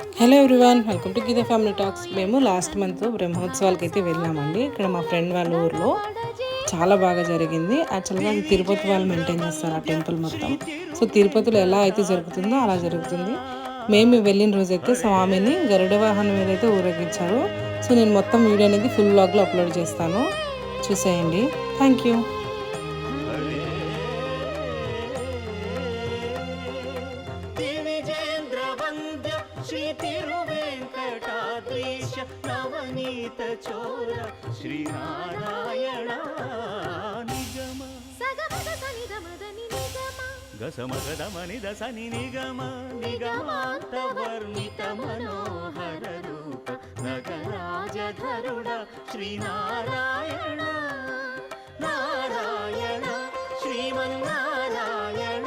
Hello everyone welcome to Geetha family talks. మేము last month బ్రహ్మోత్సవాలకి అయితే వెళ్ళామండి. ఇక్కడ మా ఫ్రెండ్ వాళ్ళ ఊర్లో చాలా బాగా జరిగింది. యాక్చువల్గా తిరుపతి వాళ్ళు మెయింటైన్ చేస్తారు ఆ టెంపుల్ మొత్తం. సో తిరుపతిలో ఎలా అయితే జరుగుతుందో అలా జరుగుతుంది. మేము వెళ్ళిన రోజైతే స్వామిని గరుడ వాహనం మీద అయితే ఊరేగించారు. సో నేను మొత్తం వీడియో అనేది ఫుల్ బ్లాగ్లో అప్లోడ్ చేస్తాను. చూసేయండి. థ్యాంక్ యూ ಶ್ರೀ ತಿರುವೆಂಕಟಾದ್ರೀಶ ನವನೀತ ಚೋರ ಶ್ರೀನಾರಾಯಣ ನಿಗಮ ಗಸಮಗದ ಮನಿದ ಸನಿ ನಿಗಮ ನಿಗಮಾಂತ ವರ್ಣಿತ ಮನೋಹರ ರೂಪ ನಗರಾಜಧರುಡ ಶ್ರೀನಾರಾಯಣ ನಾರಾಯಣ ಶ್ರೀಮನ್ನಾರಾಯಣ